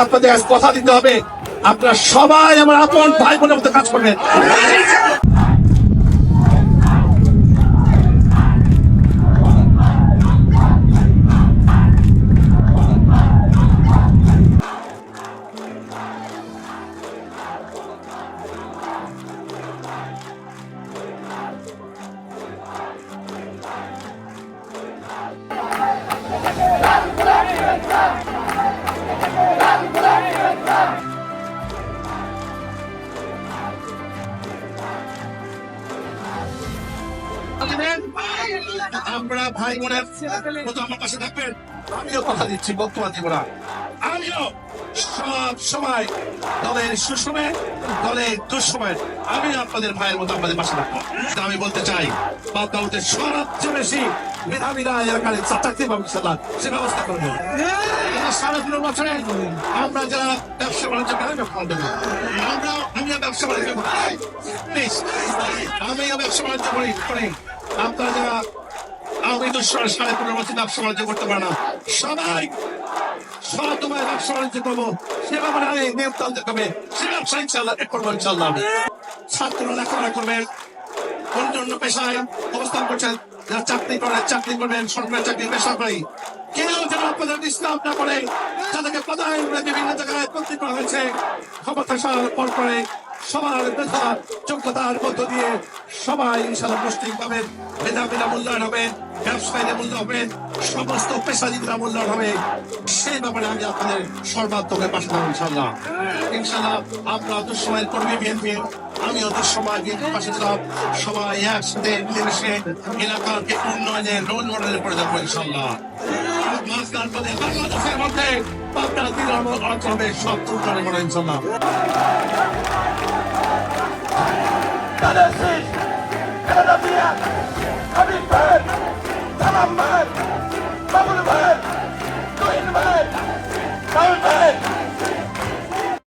আপনাদের কথা দিতে হবে। আপনারা সবাই আমার আপন ভাই বোনের মতো কাজ করবেন। আমরা ভাই বোনের মতো আমার পাশে থাকবেন। আমিও কথা দিচ্ছি, বক্তব্য দিব না। আমিও সব সময় দলের সুসময়, দলের দুঃসময় আমি আপনাদের ভাইয়ের মতো আপনাদের পাশে থাকব। আমি বলতে চাই বাদদাউদের সবচেয়ে বেশি মেধাবীরা এলাকার চাকরি পাবো ইনশাল্লাহ সে ব্যবস্থা করব সাড়ে পনেরো বছরে আমরা যারা ব্যবসা বাণিজ্য করি ব্যবসা বাণিজ্য করি। আমরা, আমিও ব্যবসা বাণিজ্য করি। আমিও ব্যবসা বাণিজ্য করি। আপনারা যারা তো সাড়ে পনেরো বছর ব্যবসা বাণিজ্য করতে পারে না। সবাই সব তোমার ব্যবসা বাণিজ্য করব। সে ব্যাপারে আমি নিয়ম টানতে হবে সে ব্যবসা ইনশাল্লাহ করব ইনশাল্লাহ ছাত্র লেখাপড়া করবেন পেশায় অবস্থান করছেন। চাকরি করে, চাকরি করবেন, সরকারি চাকরি, বেসরকারি। কেউ যেন আপনাদের করে, তাদেরকে প্রধান বিভিন্ন জায়গায় বন্দি করা হয়েছে। ক্ষমতা পর করে সবার মেধা যোগ্যতার মধ্য দিয়ে সবাই ইনশাল্লাহ মুসলিম পাবেন মেধাবীরা মূল্যায়ন হবে ব্যবসায়ীদের মূল্য হবে, সমস্ত পেশাজীবীরা মূল্যায়ন হবে। সেই ব্যাপারে আমি আপনাদের সর্বাত্মকের পাশে থাকব ইনশাল্লাহ ইনশাল্লাহ আমরা দুঃসময়ের কর্মী বিএনপি, আমিও দুঃসময় বিএনপির পাশে ছিলাম। সবাই একসাথে মিলেমিশে এলাকাকে উন্নয়নের রোল মডেলে করে যাব ইনশাল্লাহ বাংলাদেশের মধ্যে পাবনা তৃণমূল অঞ্চলে সব ইনশাল্লাহ Tennessee, Canada, Habib Bhai, Tamam Bhai, Babul Bhai, Queen Bhai, Kal Bhai.